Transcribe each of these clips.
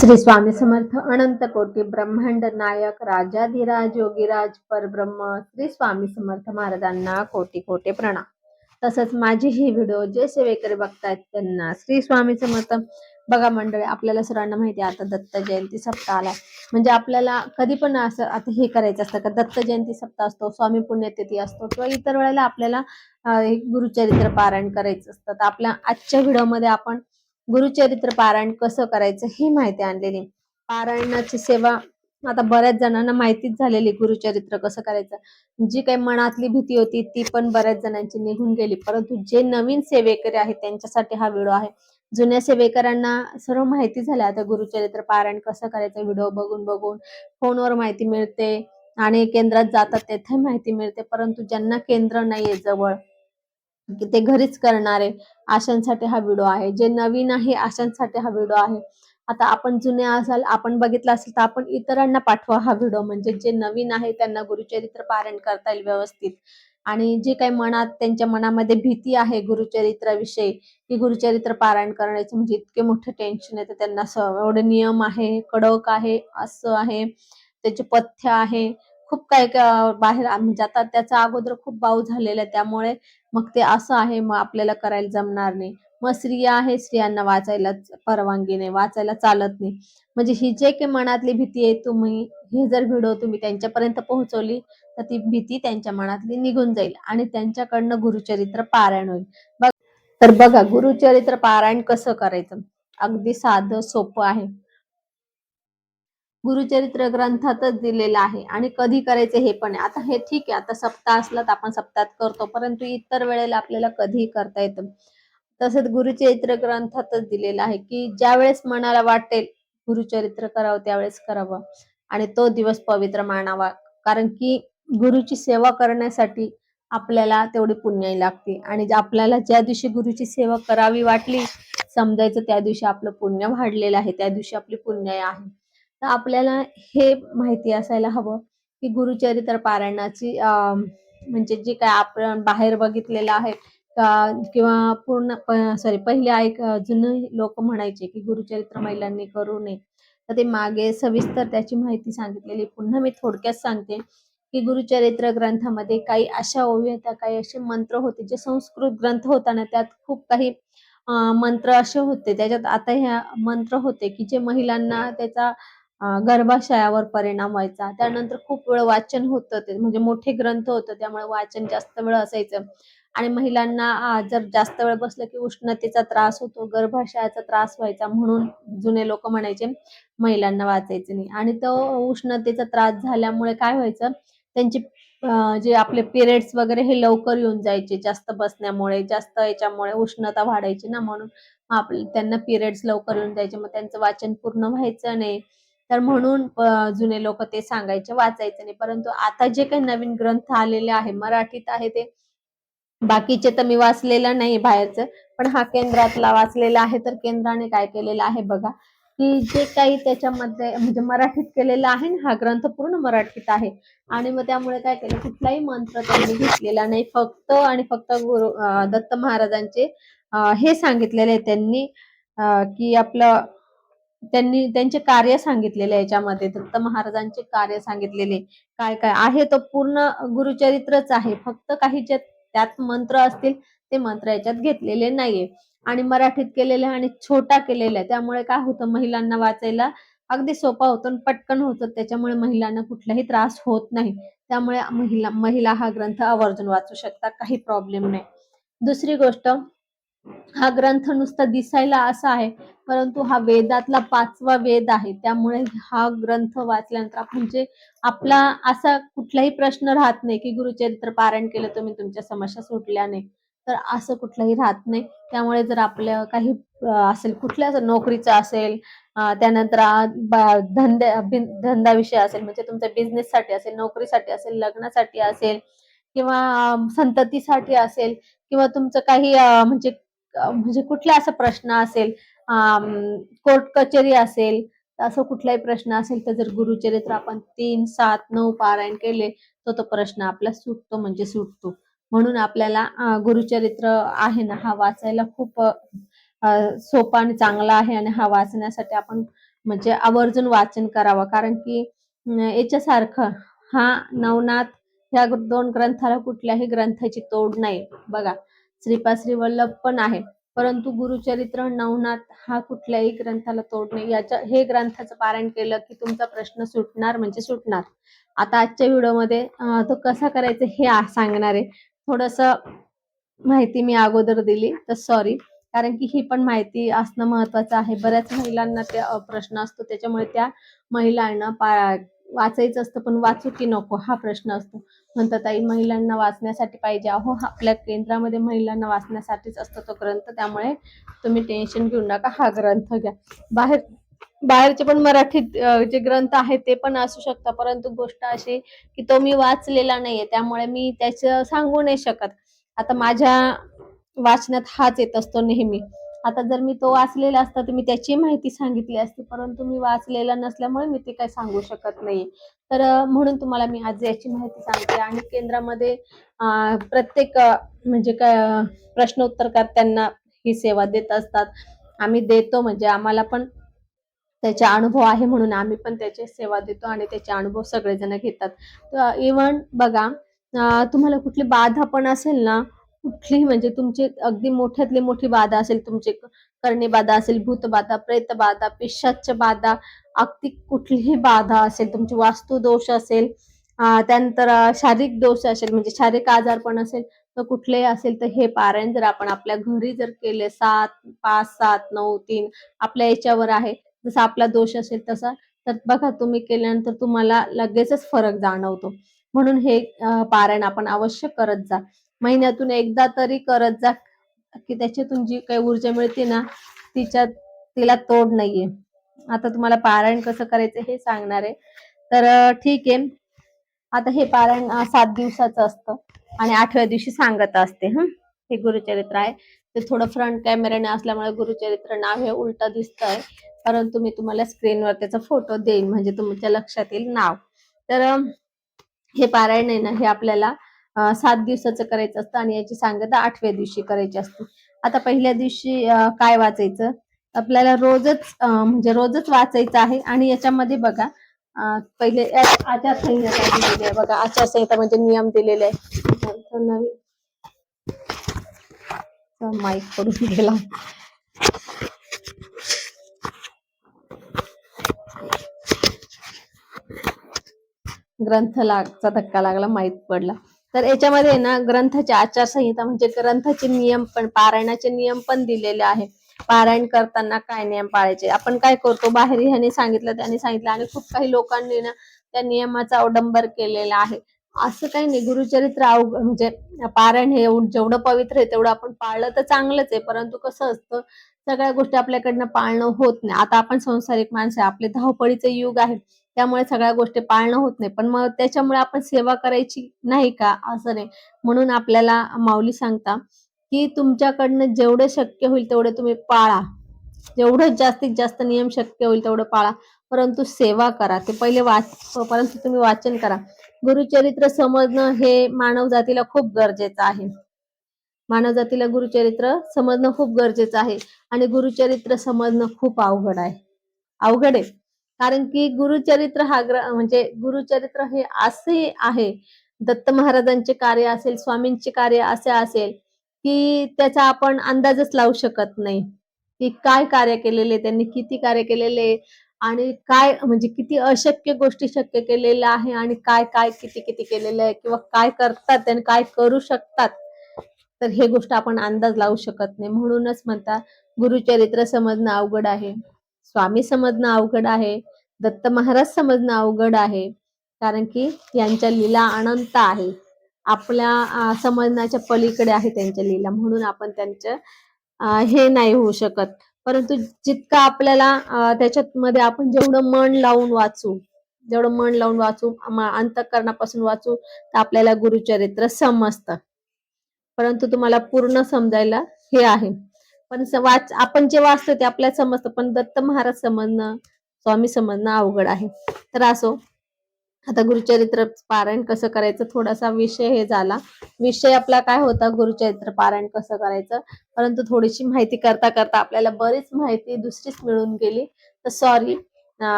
श्री स्वामी समर्थ अनंत कोटी ब्रह्मांड नायक राजाधिराज योगीराज परब्रह्म श्री स्वामी समर्थ महाराजांना कोटी कोटी प्रणाम. तसंच माझी ही व्हिडिओ जे सेवेकरी बघतायत त्यांना श्री स्वामी समर्थ. बघा मंडळी आपल्याला सर्वांना माहिती आहे आता दत्त जयंती सप्ताह आलाय. म्हणजे आपल्याला कधी पण असं आता हे करायचं असतं का दत्त जयंती सप्ताह असतो स्वामी पुण्यतिथी असतो किंवा इतर वेळेला आपल्याला गुरुचरित्र पारायण करायचं असतं. तर आपल्या आजच्या व्हिडिओमध्ये आपण गुरुचरित्र पारायण कसं करायचं ही माहिती आणलेली. पारायणाची सेवा आता बऱ्याच जणांना माहितीच झालेली गुरुचरित्र कसं करायचं. जी काही मनातली भीती होती ती पण बऱ्याच जणांची निघून गेली. परंतु जे नवीन सेवेकरी आहेत त्यांच्यासाठी हा व्हिडिओ आहे. जुन्या सेवेकरांना सर्व माहिती झाल्या आता गुरुचरित्र पारायण कसं करायचं व्हिडिओ बघून बघून फोनवर माहिती मिळते आणि केंद्रात जातात तेथे माहिती मिळते. परंतु ज्यांना केंद्र नाहीये जवळ की ते घरीच करणारे आशांसाठी हा व्हिडिओ आहे. जे नवीन आहे आशांसाठी हा व्हिडिओ आहे. आता आपण जुने असाल आपण बघितलं असेल तर आपण इतरांना पाठवा हा व्हिडिओ म्हणजे जे नवीन आहे त्यांना गुरुचरित्र पारण करता येईल व्यवस्थित. आणि जे काही मनात त्यांच्या मनामध्ये भीती आहे गुरुचरित्राविषयी की गुरुचरित्र पारायण करण्याचे म्हणजे इतके मोठे टेन्शन येतं त्यांना एवढे नियम आहे कडक आहे असं आहे त्याचे पथ्य आहे. खूप काय बाहेर म्हणजे आता त्याचा अगोदर खूप बाऊ झालेला आहे. त्यामुळे मग ते असं आहे मग आपल्याला करायला जमणार नाही. मग स्त्रिया आहे स्त्रियांना वाचायला परवानगी नाही वाचायला चालत नाही. म्हणजे ही जे काही मनातली भीती आहे तुम्ही हे जर व्हिडिओ तुम्ही त्यांच्यापर्यंत पोहोचवली तर ती भीती त्यांच्या मनातली निघून जाईल आणि त्यांच्याकडनं गुरुचरित्र पारायण होईल. बघ तर बघा गुरुचरित्र पारायण कसं करायचं? अगदी साधं सोपं आहे. गुरुचरित्र ग्रंथातच दिलेलं आहे आणि कधी करायचं हे पण आहे. आता हे ठीक आहे. आता सप्ताह असला तर आपण सप्ताहात करतो परंतु इतर वेळेला आपल्याला कधीही करता येतं. तसंच गुरुचरित्र ग्रंथातच दिलेलं आहे की ज्या वेळेस मनाला वाटेल गुरुचरित्र करावं त्यावेळेस करावं आणि तो दिवस पवित्र मानावा. कारण की गुरुची सेवा करण्यासाठी आपल्याला तेवढी पुण्याई लागते आणि आपल्याला ज्या दिवशी गुरुची सेवा करावी वाटली समजायचं त्या दिवशी आपलं पुण्य वाढलेलं आहे त्या दिवशी आपली पुण्याई आहे. तर आपल्याला हे माहिती असायला हवं की गुरुचरित्र पारायणाची म्हणजे जे काय आपण बाहेर बघितलेलं आहे का- किंवा पूर्ण सॉरी पहिले ऐक जुने लोक म्हणायचे की गुरुचरित्र महिलांनी करू नये. तर ते मागे सविस्तर त्याची माहिती सांगितलेली. पुन्हा मी थोडक्यात सांगते की गुरुचरित्र ग्रंथामध्ये काही अशा ओवी होत्या काही असे मंत्र होते जे संस्कृत ग्रंथ होता ना त्यात खूप काही मंत्र असे होते. त्याच्यात आता ह्या मंत्र होते की जे महिलांना त्याचा गर्भाशयावर परिणाम व्हायचा. त्यानंतर खूप वेळ वाचन होतं ते. म्हणजे मोठे ग्रंथ होतं त्यामुळे वाचन जास्त वेळ असायचं. आणि महिलांना जर जास्त वेळ बसलं की उष्णतेचा त्रास होतो गर्भाशयाचा त्रास व्हायचा म्हणून जुने लोक म्हणायचे महिलांना वाचायचे नाही. आणि तो उष्णतेचा त्रास झाल्यामुळे काय व्हायचं त्यांचे जे आपले पिरियड्स वगैरे हे लवकर येऊन जायचे जास्त बसण्यामुळे जास्त याच्यामुळे उष्णता वाढायची ना म्हणून. आपले त्यांना पिरियड्स लवकर येऊन जायचे. मग त्यांचं वाचन पूर्ण व्हायचं नाही. तर म्हणून जुने लोक ते सांगायचे वाचायचे नाही. परंतु आता जे काही नवीन ग्रंथ आलेले आहे मराठीत आहे ते. बाकीचे तर मी वाचलेलं नाही बाहेरचं पण हा केंद्रातला वाचलेला आहे तर केंद्राने काय केलेलं आहे बघा. की जे काही त्याच्यामध्ये म्हणजे मराठीत केलेलं आहे ना हा ग्रंथ पूर्ण मराठीत आहे. आणि मग त्यामुळे काय केलं कुठलाही मंत्र त्यांनी घेतलेला नाही. फक्त आणि फक्त गुरु दत्त महाराजांचे हे सांगितलेले त्यांनी की आपलं त्यांनी त्यांचे कार्य सांगितलेले याच्यामध्ये. दत्त महाराजांचे कार्य सांगितलेले काय काय आहे तो पूर्ण गुरुचरित्रच आहे. फक्त काही जे त्यात मंत्र असतील ते मंत्र याच्यात घेतलेले नाहीये. आणि मराठीत केलेले आणि छोटा केलेला आहे. त्यामुळे काय होतं महिलांना वाचायला अगदी सोपा होतो आणि पटकन होतं. त्याच्यामुळे महिलांना कुठलाही त्रास होत नाही. त्यामुळे महिला महिला हा ग्रंथ आवर्जून वाचू शकतात. काही प्रॉब्लेम नाही. दुसरी गोष्ट हा ग्रंथ नुसता दिसायला असा आहे परंतु हा वेदातला पाचवा वेद आहे. त्यामुळे हा ग्रंथ वाचल्यानंतर आपण जे आपला असा कुठलाही प्रश्न राहत नाही की गुरुचरित्र पारायण केलं तुम्ही तुमच्या समस्या सुटल्या नाही तर असं कुठलंही राहत नाही. त्यामुळे जर आपलं काही असेल कुठल्या नोकरीचं असेल त्यानंतर धंद्या बिन- असेल म्हणजे तुमच्या बिझनेससाठी असेल नोकरीसाठी असेल लग्नासाठी असेल किंवा संततीसाठी असेल किंवा तुमचं काही म्हणजे म्हणजे कुठला असा प्रश्न असेल कोर्ट कचेरी असेल असं कुठलाही प्रश्न असेल तर जर गुरुचरित्र आपण तीन सात नऊ पारायण केले तर तो प्रश्न आपला सुटतो म्हणजे सुटतो. म्हणून आपल्याला गुरुचरित्र आहे ना हा वाचायला खूप सोपा आणि चांगला आहे आणि हा वाचण्यासाठी आपण म्हणजे आवर्जून वाचन करावं. कारण की याच्यासारखं हा नवनाथ ह्या दोन ग्रंथाला कुठल्याही ग्रंथाची तोड नाही. बघा श्रीपाश्री वल्लभ पण आहे. परंतु गुरुचरित्र नवनाथ हा कुठल्याही ग्रंथाला तोड नाही. याच्या हे ग्रंथाचं पारायण केलं की तुमचा प्रश्न सुटणार म्हणजे सुटणार. आता आजच्या व्हिडिओमध्ये तो कसा करायचा हे सांगणार आहे. थोडस माहिती मी अगोदर दिली तर सॉरी कारण की ही पण माहिती असणं महत्वाचं आहे. बऱ्याच महिलांना त्या प्रश्न असतो. त्याच्यामुळे त्या महिलांना वाचायचं असतं पण वाचू की नको? हा प्रश्न असतो. म्हणतात ताई महिलांना वाचण्यासाठी पाहिजे अहो आपल्या केंद्रामध्ये महिलांना वाचण्यासाठीच असतो तो ग्रंथ. त्यामुळे तुम्ही टेन्शन घेऊ नका. हा ग्रंथ घ्या. बाहेर बाहेरचे पण मराठीत जे ग्रंथ आहेत ते पण असू शकतात. परंतु गोष्ट अशी की तो मी वाचलेला नाहीये. त्यामुळे मी त्याचं सांगू नाही शकत. आता माझ्या वाचण्यात हाच येत असतो नेहमी. आता जर मी तो वाचलेला असता तर मी त्याची माहिती सांगितली असती परंतु मी वाचलेला नसल्यामुळे मी ते काही सांगू शकत नाही. तर म्हणून तुम्हाला मी आज याची माहिती सांगते आणि केंद्रामध्ये प्रत्येक म्हणजे काय प्रश्नोत्तरकर्त्यांना ही सेवा देत असतात. आम्ही देतो म्हणजे आम्हाला पण त्याचा अनुभव आहे म्हणून आम्ही पण त्याची सेवा देतो आणि त्याचे अनुभव सगळेजण घेतात. इव्हन बघा तुम्हाला कुठली बाधा पण असेल ना कुठलीही म्हणजे तुमची अगदी मोठ्यातली मोठी बाधा असेल तुमची करणी बाधा असेल भूत बाधा प्रेत बाधा पिशाच बाधा अगदी कुठलीही बाधा असेल तुमची वास्तू दोष असेल त्यानंतर शारीरिक दोष असेल म्हणजे शारीरिक आजार पण असेल तर कुठलेही असेल तर हे पारायण जर आपण आपल्या घरी जर केले सात पाच सात नऊ तीन आपल्या याच्यावर आहे जसा आपला दोष असेल तसा तर बघा तुम्ही केल्यानंतर तुम्हाला लगेचच फरक जाणवतो. म्हणून हे पारायण आपण अवश्य करत जा. महिन्यातून एकदा तरी करत जा की त्याच्यातून जी काही ऊर्जा मिळते ना तिच्यात तिला तोड नाहीये. आता तुम्हाला पारायण कसं करायचं हे सांगणार आहे. तर ठीक आहे. आता हे पारायण सात दिवसाचं असतं आणि आठव्या दिवशी सांगत असते हं? हे गुरुचरित्र आहे. ते थोडं फ्रंट कॅमेराने असल्यामुळे गुरुचरित्र नाव हे उलट दिसतंय. परंतु मी तुम्हाला स्क्रीनवर त्याचा फोटो देईन म्हणजे तुमच्या लक्षात येईल नाव. तर हे पारायण आहे ना हे आपल्याला सात दिवसाचं करायचं असतं आणि याची सांगता आठव्या दिवशी करायची असते. आता पहिल्या दिवशी काय वाचायचं? आपल्याला रोजच म्हणजे रोजच वाचायचं आहे आणि याच्यामध्ये बघा पहिले यात आचारसंहिता दिलेली आहे. बघा आचारसंहिता म्हणजे नियम दिलेले आहे नवीन. माईक पडून गेला. ग्रंथ लागचा धक्का लागला माहीत पडला. तर याच्यामध्ये ना ग्रंथाची आचारसंहिता म्हणजे ग्रंथाचे नियम पण पारायणाचे नियम पण दिलेले आहे. पारायण करताना काय नियम पाळायचे? आपण काय करतो? बाहेर ह्याने सांगितलं त्याने सांगितलं आणि खूप काही लोकांनी ना त्या नियमाचा अवडंबर केलेला आहे. असं काही नाही. गुरुचरित्र अवघ म्हणजे पारायण हे जेवढं पवित्र आहे तेवढं आपण पाळलं तर चांगलंच आहे. परंतु कसं असतं सगळ्या गोष्टी आपल्याकडनं पाळणं होत नाही. आता आपण संसारिक माणसं आपले धावपळीचं युग आहे. त्यामुळे सगळ्या गोष्टी पाळणं होत नाही. पण मग त्याच्यामुळे आपण सेवा करायची नाही का? असं नाही. म्हणून आपल्याला माऊली सांगता की तुमच्याकडनं जेवढं शक्य होईल तेवढे तुम्ही पाळा. जेवढं जास्तीत जास्त नियम शक्य होईल तेवढं पाळा. परंतु सेवा करा. ते पहिले वाच परंतु तुम्ही वाचन करा. गुरुचरित्र समजणं हे मानव जातीला खूप गरजेचं आहे. मानव जातीला गुरुचरित्र समजणं खूप गरजेचं आहे. आणि गुरुचरित्र समजणं खूप अवघड आहे. अवघड आहे. कारण की गुरुचरित्र हा ग्र म्हणजे गुरुचरित्र हे असे आहे दत्त महाराजांचे कार्य असेल स्वामींचे कार्य असे असेल की त्याचा आपण अंदाजच लावू शकत नाही की काय कार्य केलेले त्यांनी किती कार्य केलेले आणि काय म्हणजे किती अशक्य गोष्टी शक्य केलेल्या आहे आणि काय काय किती किती केलेलं आहे किंवा काय करतात आणि काय करू शकतात तर हे गोष्ट आपण अंदाज लावू शकत नाही. म्हणूनच म्हणतात गुरुचरित्र समजणं अवघड आहे. स्वामी समजणं अवघड आहे दत्त महाराज समजणं अवघड आहे कारण की यांच्या लीला अनंत आहे. आपल्या समजण्याच्या पलीकडे आहे त्यांच्या लीला म्हणून आपण त्यांचं हे नाही होऊ शकत. परंतु जितकं आपल्याला त्याच्यात मध्ये आपण जेवढं मन लावून वाचू जेवढं मन लावून वाचू अंतकरणापासून वाचू तर आपल्याला गुरुचरित्र समजतं. परंतु तुम्हाला पूर्ण समजायला हे आहे. पण वाच आपण जे वाचतो ते आपल्याला समजतं. पण दत्त महाराज समजणं स्वामी समजणं अवघड आहे. तर असो. आता गुरुचरित्र पारायण कसं करायचं? थोडासा विषय हे झाला. विषय आपला काय होता? गुरुचरित्र पारायण कसं करायचं? परंतु थोडीशी माहिती करता करता आपल्याला बरीच माहिती दुसरीच मिळून गेली. तर सॉरी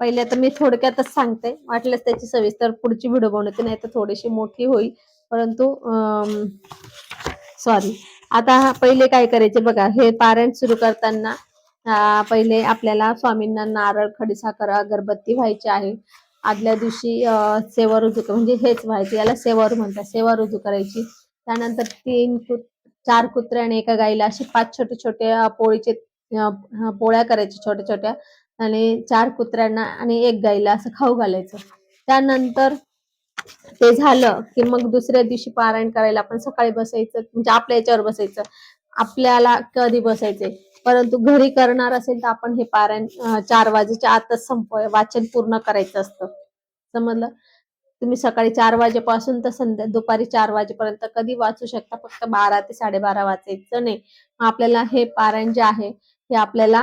पहिले तर मी थोडक्यातच सांगते. वाटल्यास त्याची सविस्तर पुढची व्हिडिओ बनवते नाही तर थोडीशी मोठी होईल. परंतु सॉरी आता पहिले काय करायचे बघा हे पारायण सुरू करताना पहिले आपल्याला स्वामींना नारळ खडीसाखर अगरबत्ती व्हायची आहे. आदल्या दिवशी सेवा रुजू म्हणजे हेच व्हायचे याला सेवा म्हणतात सेवा रुजू करायची. त्यानंतर तीन कुत चार कुत्रे आणि एका गाईला असे पाच छोटे छोटे पोळीचे पोळ्या करायच्या छोट्या छोट्या आणि चार कुत्र्यांना आणि एक गाईला असं खाऊ घालायचं. त्यानंतर ते झालं की मग दुसऱ्या दिवशी पारायण करायला आपण सकाळी बसायचं म्हणजे आपल्या याच्यावर बसायचं. आपल्याला कधी बसायचे परंतु घरी करणार असेल तर आपण हे पारायण चार वाजेच्या आतच संप वाचन पूर्ण करायचं असतं. समजलं? तुम्ही सकाळी चार वाजेपासून तर संध्या दुपारी चार वाजेपर्यंत कधी वाचू शकता फक्त बारा ते साडेबारा वाचायचं नाही. आपल्याला हे पारायण जे आहे हे आपल्याला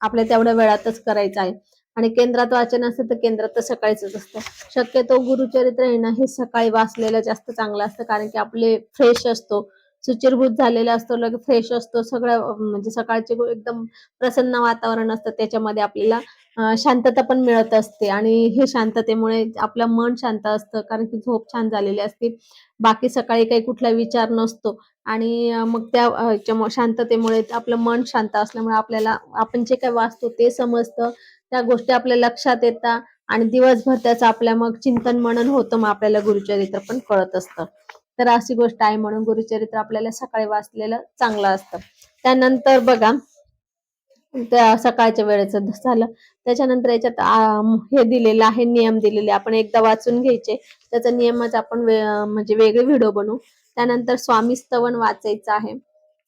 आपल्या तेवढ्या वेळातच करायचं आहे. आणि केंद्रात वाचन असेल तर केंद्रात तर सकाळीच असतं. शक्यतो गुरुचरित्र येणं हे सकाळी वाचलेलं जास्त चांगलं असतं कारण की आपले फ्रेश असतो. सुचिरभूत झालेला असतो लगेच फ्रेश असतो. सगळं म्हणजे सकाळचे एकदम प्रसन्न वातावरण असतं त्याच्यामध्ये आपल्याला. शांतता पण मिळत असते आणि हे शांततेमुळे आपलं मन शांत असतं कारण की झोप छान झालेली असते. बाकी सकाळी काही कुठला विचार नसतो आणि मग त्या शांततेमुळे आपलं मन शांत असल्यामुळे आपल्याला आपण जे काही वाचतो ते समजतं. त्या गोष्टी आपल्या लक्षात येतात आणि दिवसभर त्याचं आपल्या मग चिंतन मनन होतं मग आपल्याला गुरुचरित्र पण कळत असतं. तर अशी गोष्ट आहे म्हणून गुरुचरित्र आपल्याला सकाळी वाचलेलं चांगलं असतं. त्यानंतर बघा त्या सकाळच्या वेळेचं झालं. त्याच्यानंतर याच्यात हे दिलेलं आहे नियम दिलेले. आपण एकदा वाचून घ्यायचे. त्याचा नियमच आपण म्हणजे वेगळे व्हिडिओ बनवू. त्यानंतर स्वामी स्तवन वाचायचं आहे.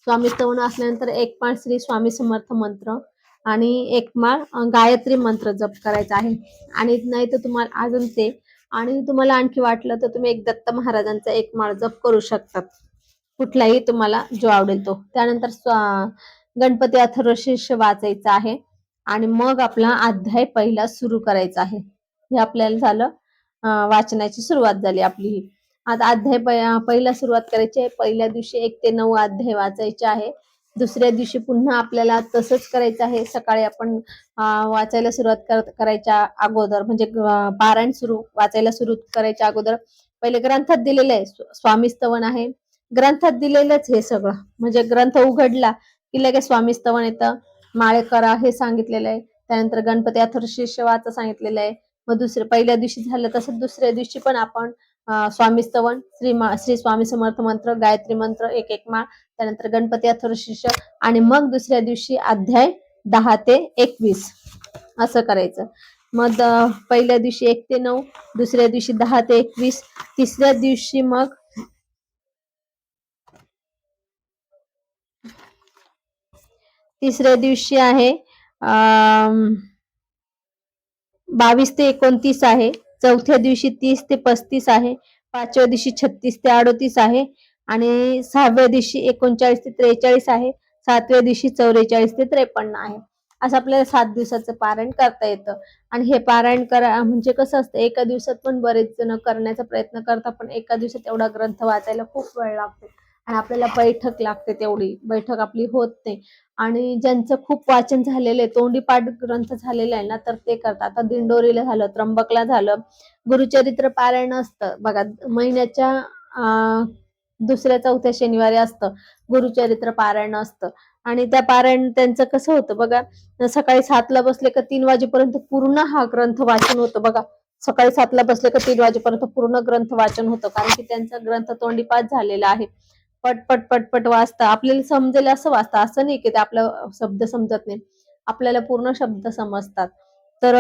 स्वामी स्तवन वाचल्यानंतर एक माळ श्री स्वामी समर्थ मंत्र आणि एक माळ गायत्री मंत्र जप करायचा आहे. आणि नाही तर तुम्हाला अजून ते आणि तुम्हाला आणखी वाटलं तर तुम्ही एक दत्त महाराजांचा एक माळ जप करू शकतात. कुठलाही तुम्हाला जो आवडेल तो. त्यानंतर स्वा- गणपती अथर्वशीर्ष वाचायचं आहे. आणि मग आपला अध्याय पहिला सुरू करायचा आहे. हे आपल्याला झालं वाचनाची सुरुवात झाली आपली ही. आता अध्याय पहिला सुरुवात करायची आहे. पहिल्या दिवशी एक ते नऊ अध्याय वाचायचे आहे. दुसऱ्या दिवशी पुन्हा आपल्याला तसंच करायचं आहे. सकाळी आपण वाचायला सुरुवात कर- करायच्या अगोदर म्हणजे पारायण सुरू वाचायला सुरू करायच्या अगोदर पहिले ग्रंथात दिलेलं आहे. स्वामी स्तवन आहे. ग्रंथात दिलेलंच हे सगळं. म्हणजे ग्रंथ उघडला की लगेच स्वामी स्तवन येतं. माळे करा हे सांगितलेलं आहे त्यानंतर गणपती अथर्वशीर्ष वाचा सांगितलेलं आहे मग दुसऱ्या पहिल्या दिवशी झालं तसं दुसऱ्या दिवशी पण आपण स्वामीस्तवन स्वामी स्तवन श्री मा- श्री स्वामी समर्थ मंत्र गायत्री मंत्र एक एक माळ त्यानंतर गणपती अथर्वशीर्ष आणि मग दुसऱ्या दिवशी अध्याय दहा ते एकवीस असं करायचं. मग पहिल्या दिवशी एक ते नऊ दुसऱ्या दिवशी दहा ते एकवीस तिसऱ्या दिवशी मग तिसऱ्या दिवशी आहे. बावीस ते एकोणतीस आहे. चौथ्या दिवशी तीस ते पस्तीस आहे. पाचव्या दिवशी छत्तीस ते अडोतीस आहे. आणि सहाव्या दिवशी एकोणचाळीस ते त्रेचाळीस आहे. सातव्या दिवशी चौवेचाळीस ते त्रेपन्न आहे. असं आपल्याला सात दिवसाचं पारायण करता येतं. आणि हे पारायण करा म्हणजे कसं असतं एका दिवसात पण बरेच जण करण्याचा प्रयत्न करतात पण एका दिवसात एवढा ग्रंथ वाचायला खूप वेळ लागतो. आणि आपल्याला बैठक लागते तेवढी. बैठक आपली होत नाही. आणि ज्यांचं खूप वाचन झालेलं आहे तोंडीपाठ ग्रंथ झालेला आहे ना तर ते करतात. आता दिंडोरीला झालं त्र्यंबकला झालं गुरुचरित्र पारायण असतं. बघा महिन्याच्या दुसऱ्या चौथ्या शनिवारी असतं गुरुचरित्र पारायण असतं. आणि त्या पारायण त्यांचं कसं होतं बघा सकाळी सातला बसले का तीन वाजेपर्यंत पूर्ण हा ग्रंथ वाचन होतं बघा. सकाळी सातला बसले का तीन वाजेपर्यंत पूर्ण ग्रंथ वाचन होतं कारण की त्यांचा ग्रंथ तोंडीपाठ झालेला आहे. पटपट पटपट वाचता. आपल्याला समजेल असं वाचता. असं नाही की ते आपला शब्द समजत नाही. आपल्याला पूर्ण शब्द समजतात. तर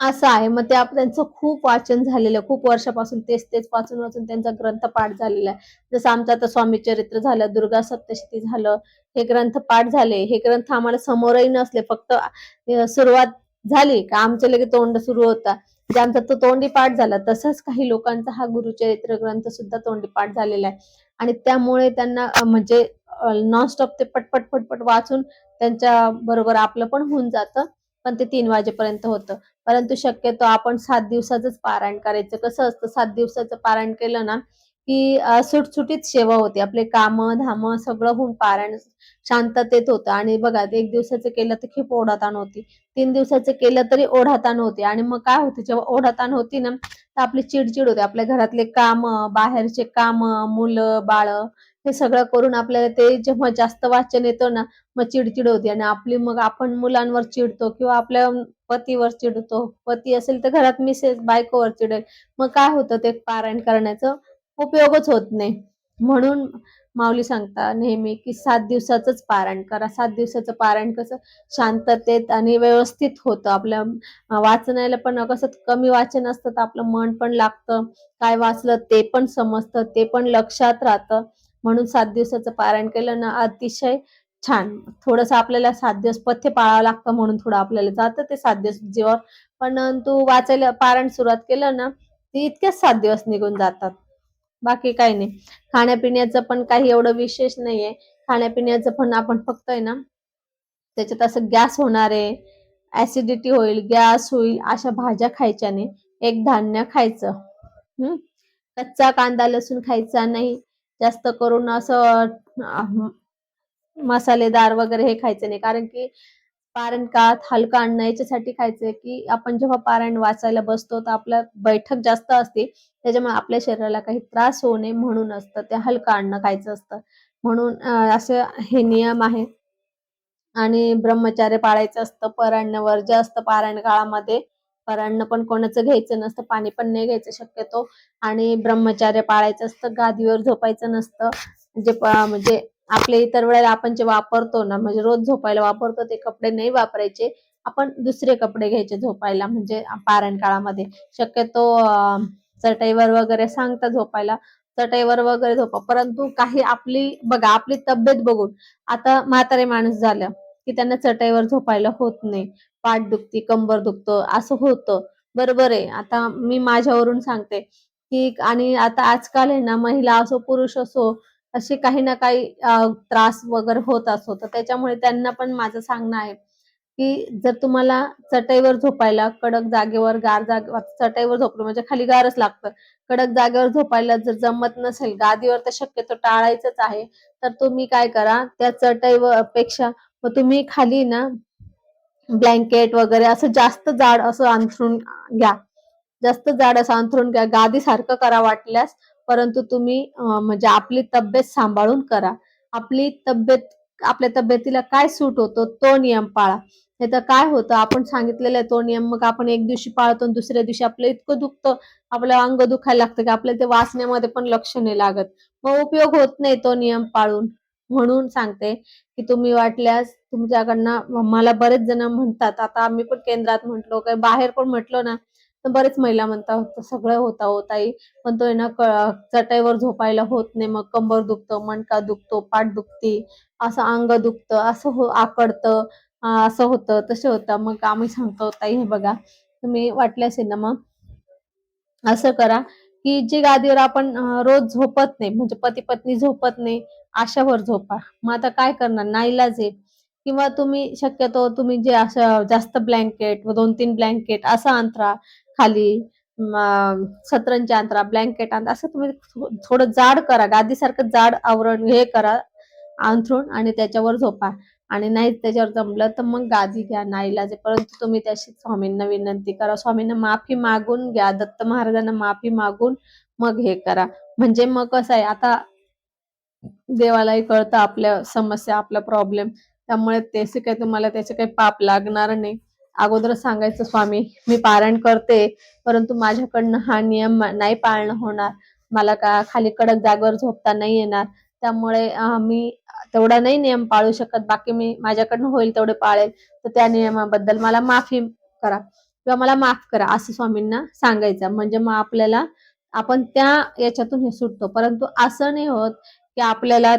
असं आहे. मग ते त्यांचं खूप वाचन झालेलं. खूप वर्षापासून तेच तेच वाचून वाचून त्यांचा ग्रंथ पाठ झालेला आहे. जसं आमचं आता स्वामी चरित्र झालं दुर्गा सप्तशती झालं. हे ग्रंथ पाठ झाले. हे ग्रंथ आम्हाला समोरही नसले. फक्त सुरुवात झाली का आमच्या लगे तोंड सुरू होता. ज्यांचा तो तोंडी पाठ झाला. तसंच काही लोकांचा हा गुरुचरित्र ग्रंथ सुद्धा तोंडी पाठ झालेला आहे. आणि त्यामुळे त्यांना म्हणजे नॉनस्टॉप ते पटपट पटपट वाचून त्यांच्या बरोबर आपलं पण होऊन जातं पण ते तीन वाजेपर्यंत होतं. परंतु शक्यतो आपण सात दिवसाचंच पारायण करायचं. कसं असतं सात दिवसाचं पारायण केलं ना की सुटसुटीत सेवा होते. आपले काम धाम सगळं होऊन पारायण शांततेत होतं. आणि बघा एक दिवसाचं केलं तर खूप ओढाताण होती. तीन दिवसाचं केलं तरी ओढाताण होती. आणि मग काय होते जेव्हा ओढाताण होती ना तर आपली चिडचिड होते. आपल्या घरातले काम बाहेरचे काम मुलं बाळ हे सगळं करून आपल्याला ते जेव्हा जास्त वाचन येतं ना मग चिडचिड होते. आणि आपली मग आपण मुलांवर चिडतो किंवा आपल्या पतीवर चिडतो. पती असेल तर घरात मिसेस बायकोवर चिडेल. मग काय होतं ते पारायण करण्याचं उपयोगच होत नाही. म्हणून माऊली सांगता नेहमी की सात दिवसाचंच पारायण करा. सात दिवसाचं पारायण कसं? शांततेत आणि व्यवस्थित होतं. आपल्या वाचनाला पण कसं कमी वाचन असतं तर आपलं मन पण लागतं. काय वाचलं ते पण समजतं ते पण लक्षात राहतं. म्हणून सात दिवसाचं पारायण केलं ना अतिशय छान. थोडंसं आपल्याला सात दिवस पथ्य पाळावं लागतं म्हणून थोडं आपल्याला जातं ते सात दिवस जीवावर. पण तू वाचायला पारायण सुरुवात केलं ना ती इतक्याच सात दिवस निघून जातात. बाकी काही नाही. खाण्यापिण्याचं पण काही एवढं विशेष नाहीये. खाण्यापिण्याचं पण आपण फक्त आहे ना त्याच्यात असं गॅस होणार आहे ऍसिडिटी होईल गॅस होईल अशा भाज्या खायच्या नाही. एक धान्य खायचं हम्म. कच्चा कांदा लसूण खायचा नाही. जास्त करून असं मसालेदार वगैरे हे खायचं नाही. कारण की पारण काळात हलकं अन्न याच्यासाठी खायचंय की आपण जेव्हा पारायण वाचायला बसतो तर आपल्या बैठक जास्त असते. त्याच्यामुळे आपल्या शरीराला काही त्रास होऊ नये म्हणून असतं. ते हलकं अन्न खायचं असतं. म्हणून असे हे नियम आहे आणि ब्रह्मचार्य पाळायचं असतं. पराण्यावर असतं पारायण काळामध्ये परान्न पण कोणाचं घ्यायचं नसतं. पाणी पण नाही घ्यायचं शक्यतो. आणि ब्रह्मचार्य पाळायचं असतं. गादीवर झोपायचं नसतं. जे म्हणजे आपले इतर वेळेला आपण जे वापरतो ना म्हणजे रोज झोपायला वापरतो ते कपडे नाही वापरायचे. आपण दुसरे कपडे घ्यायचे झोपायला म्हणजे पारायण काळामध्ये. शक्यतो चटईवर वगैरे सांगता झोपायला. चटईवर वगैरे झोपा. परंतु काही आपली बघा आपली तब्येत बघून. आता म्हातारे माणूस झालं की त्यांना चटईवर झोपायला होत नाही. पाठ दुखती कंबर दुखतं असं होतं. बरोबर आहे. आता मी माझ्यावरून सांगते की आणि आता आजकाल आहे ना महिला असो पुरुष असो असे काही ना काही त्रास वगैरे होत असो तर त्याच्यामुळे त्यांना पण माझं सांगणं आहे की जर तुम्हाला चटईवर झोपायला कडक जागेवर गार जागेवर चटईवर झोपलं म्हणजे खाली गारच लागतं. कडक जागेवर झोपायला जर जमत नसेल गादीवर तर शक्यतो टाळायचंच आहे. तर तुम्ही काय करा त्या चटईवर पेक्षा मग तुम्ही खाली ना ब्लँकेट वगैरे असं जास्त जाड असं अंथरून घ्या. जास्त जाड असं अंथरून घ्या. गादी सारखं करा वाटल्यास परंतु तुम्ही म्हणजे आपली तब्येत सांभाळून करा. आपली तब्येत आपल्या तब्येतीला काय सूट होतो तो नियम पाळा. नाही तर काय होतं आपण सांगितलेलं आहे तो नियम मग आपण एक दिवशी पाळतो दुसऱ्या दिवशी आपलं इतकं दुखतं आपलं अंग दुखायला लागतं की आपल्याला ते वाचण्यामध्ये पण लक्ष नाही लागत. मग उपयोग होत नाही तो नियम पाळून. म्हणून सांगते की तुम्ही वाटल्यास तुमच्याकडनं मला बरेच जण म्हणतात आता आम्ही पण केंद्रात म्हटलो काही बाहेर पण म्हटलो ना तर बरेच महिला म्हणतात सगळं होता हो ताई. पण तो आहे ना चटईवर झोपायला होत नाही मग कंबर दुखतं मणका दुखतो पाठ दुखती असं अंग दुखतं असं हो आकडतं असं होतं तसं होतं. मग आम्ही सांगतो ताई हे बघा तुम्ही वाटल्यास आहे ना मग असं करा की जी गादीवर आपण रोज झोपत नाही म्हणजे पती पत्नी झोपत नाही अशावर झोपा. मग आता काय करणार? नाईलाज आहे. किंवा तुम्ही शक्यतो तुम्ही जे असं जास्त ब्लँकेट व दोन तीन ब्लँकेट असं अंतरा खाली सतरंजी अंतरा ब्लँकेट अंतरा असं तुम्ही थोडं जाड करा. गादीसारखं जाड आवरण हे करा अंथरून आणि त्याच्यावर झोपा. आणि नाही त्याच्यावर जमलं तर मग गादी घ्या नाईला जे परंतु तुम्ही त्याशी स्वामींना विनंती करा. स्वामींना माफी मागून घ्या दत्त महाराजांना माफी मागून मग हे करा. म्हणजे मग कसं आहे आता देवालाही कळतं आपल्या समस्या आपला प्रॉब्लेम त्यामुळे त्याचे काही तुम्हाला त्याचे काही पाप लागणार नाही. अगोदर सांगायचं स्वामी मी पारायण करते परंतु माझ्याकडनं हा नियम नाही पाळणं होणार. मला का खाली कडक जागेवर झोपता नाही येणार. त्यामुळे मी तेवढा नाही नियम पाळू शकत. बाकी मी माझ्याकडनं होईल तेवढे पाळेल. तर त्या नियमाबद्दल मला माफी करा किंवा मला माफ करा असं स्वामींना सांगायचं. म्हणजे मग आपल्याला आपण त्या याच्यातून हे सुटतो. परंतु असं नाही होत की आपल्याला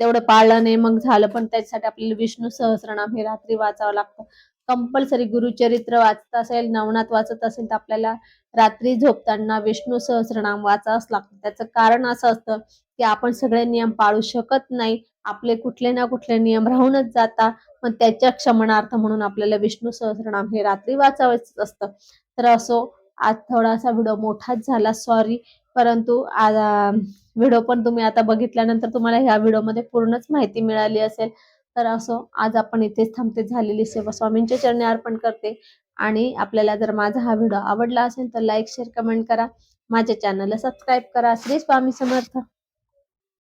तेवढं पाळलं नाही मग झालं. पण त्याच्यासाठी आपल्याला विष्णू सहस्रनाम हे रात्री वाचावं लागतं. कंपल्सरी गुरुचरित्र वाचत असेल नवनाथ वाचत असेल तर आपल्याला रात्री झोपताना विष्णू सहस्रनाम वाचावंच लागतं. त्याचं कारण असं असतं की आपण सगळे नियम पाळू शकत नाही. आपले कुठले ना कुठले नियम राहूनच जाता पण त्याच्या क्षमणार्थ म्हणून आपल्याला विष्णू सहस्रनाम हे रात्री वाचावेच असतं. तर असो आज थोडासा व्हिडिओ मोठाच झाला सॉरी परंतु व्हिडिओ पण तुम्ही आता बघितल्यानंतर तुम्हाला ह्या व्हिडिओमध्ये पूर्णच माहिती मिळाली असेल. तर असो आज आपण इथेच थांबते. झालेली सेवा स्वामींच्या चरणी अर्पण करते. आणि आपल्याला जर माझा हा व्हिडिओ आवडला असेल तर लाईक शेअर कमेंट करा. माझ्या चॅनलला सबस्क्राईब करा. श्री स्वामी समर्थ.